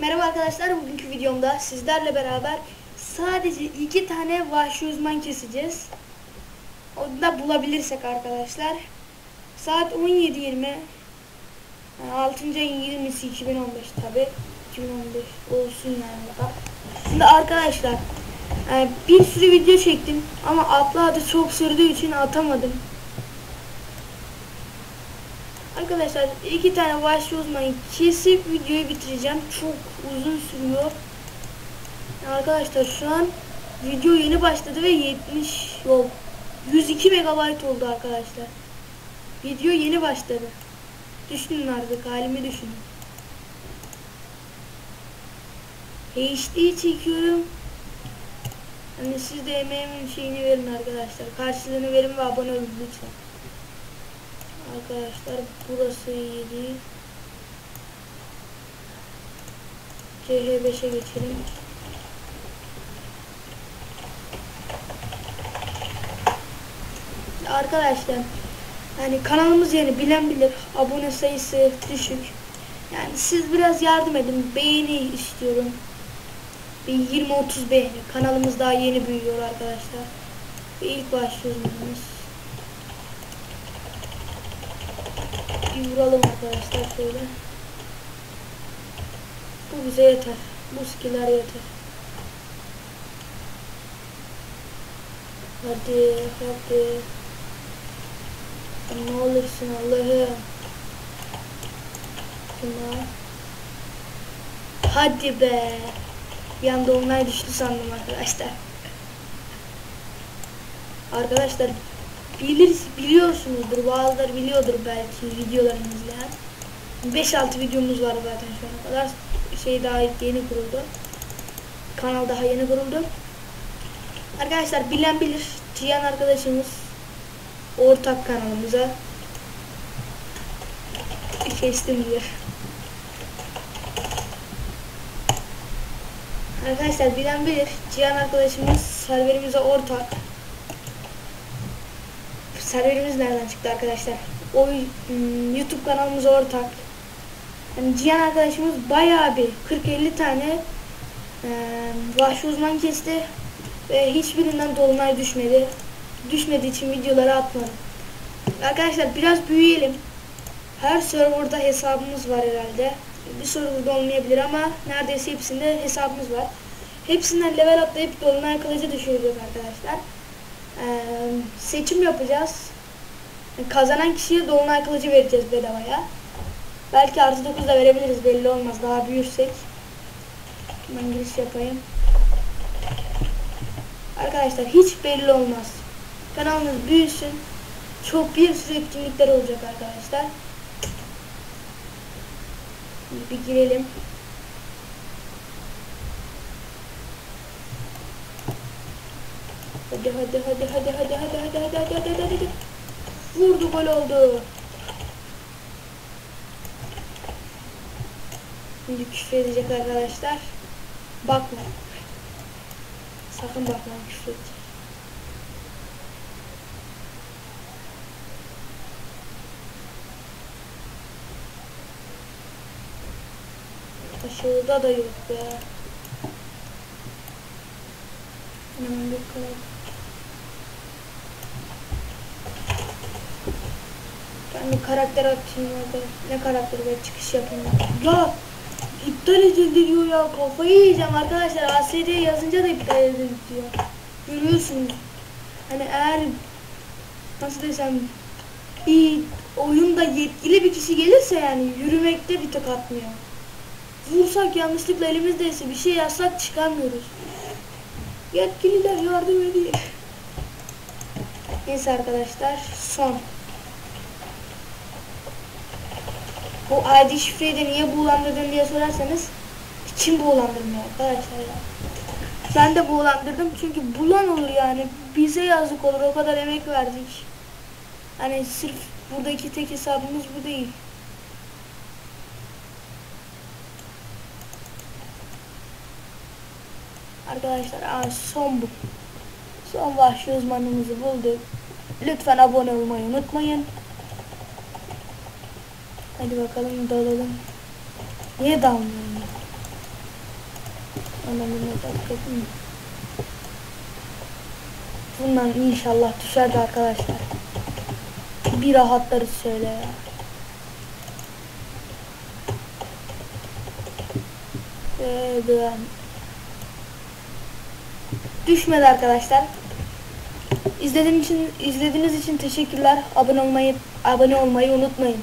Merhaba arkadaşlar, bugünkü videomda sizlerle beraber sadece iki tane vahşi uzman keseceğiz. Onu da bulabilirsek arkadaşlar. Saat 17.20 yani 6. ayın 20'si 2015 tabi 2015 olsun yani. Şimdi arkadaşlar e, bir sürü video çektim ama upload'ı çok sürdüğü için atamadım. Arkadaşlar iki tane vahşi uzmanı kesip videoyu bitireceğim. Çok uzun sürüyor. Arkadaşlar şu an video yeni başladı ve 70 yok 102 megabayt oldu arkadaşlar. Video yeni başladı. Düşünün artık halimi düşünün. HD çekiyorum. Hani siz de emeğimin şeyini verin arkadaşlar. Karşılığını verin ve abone olun lütfen. Arkadaşlar burası iyi değil. CH5'e geçelim. Arkadaşlar yani kanalımız yeni bilen bilir. Abone sayısı düşük. Yani siz biraz yardım edin. Beğeni istiyorum. Bir 20-30 beğeni. Kanalımız daha yeni büyüyor arkadaşlar. Ve ilk başlıyoruz. Bir vuralım arkadaşlar şöyle. Bu bize yeter. Bu skiller yeter. Hadi hadi. Ne olursun Allah'ım. Şuna. Hadi be. Bir anda onlar düştü sandım arkadaşlar. Arkadaşlar bilir, biliyorsunuzdur bazıları biliyordur belki videolarımı izleyen. 5-6 videomuz var zaten şu ana kadar. Şey daha yeni kuruldu. Kanal daha yeni kuruldu. Arkadaşlar bilen bilir Cihan arkadaşımız ortak kanalımıza kestim diyor. Arkadaşlar bilen bilir Cihan arkadaşımız serverimize ortak serverimiz nereden çıktı arkadaşlar? O hmm, YouTube kanalımız ortak. Yani Cihan arkadaşımız bayağı bir 40-50 tane e, vahşi uzman kesti ve hiçbirinden dolunay düşmedi. Düşmediği için videoları atmadım. Arkadaşlar biraz büyüyelim. Her serverda hesabımız var herhalde. Bir serverda olmayabilir ama neredeyse hepsinde hesabımız var. Hepsinden level atlayıp dolunay kılıcı düşüreceğiz arkadaşlar. Ee, seçim yapacağız. Kazanan kişiye dolunay kılıcı vereceğiz bedavaya. Belki artı 9 da verebiliriz belli olmaz daha büyürsek. Ben giriş yapayım. Arkadaşlar hiç belli olmaz. Kanalımız büyüsün. Çok bir sürü etkinlikler olacak arkadaşlar. Bir girelim. Hadi hadi hadi hadi hadi hadi hadi hadi hadi hadi hadi hadi. Vurdu gol oldu. Şimdi küfür edecek arkadaşlar. Bakma. Sakın bakma küfür edecek. Aşağıda da yok be. Hemen bir bir karakter orada. Ne karakter böyle çıkış yapayım. Ya iptal edildi diyor ya. Kafayı yiyeceğim arkadaşlar. ASD yazınca da iptal edildi diyor. Görüyorsunuz. Hani eğer nasıl desem bir oyunda yetkili bir kişi gelirse yani yürümekte bir tık atmıyor. Vursak yanlışlıkla elimizdeyse bir şey yazsak çıkamıyoruz. Yetkililer yardım edin. Neyse arkadaşlar son. Bu ID şifreyi de niye buğulandırdın diye sorarsanız kim buğulandırmıyor arkadaşlar ya. Ben de buğulandırdım çünkü bulan olur yani. Bize yazık olur o kadar emek verdik. Hani sırf buradaki tek hesabımız bu değil. Arkadaşlar aa, son bu. Son vahşi uzmanımızı bulduk. Lütfen abone olmayı unutmayın. Hadi bakalım dalalım. Niye dalmıyor? Ondan bir not atıp yapayım mı? Bundan inşallah düşer de arkadaşlar. Bir rahatlarız şöyle ya. Ve. Düşmedi arkadaşlar. İzlediğiniz için izlediğiniz için teşekkürler. Abone olmayı abone olmayı unutmayın.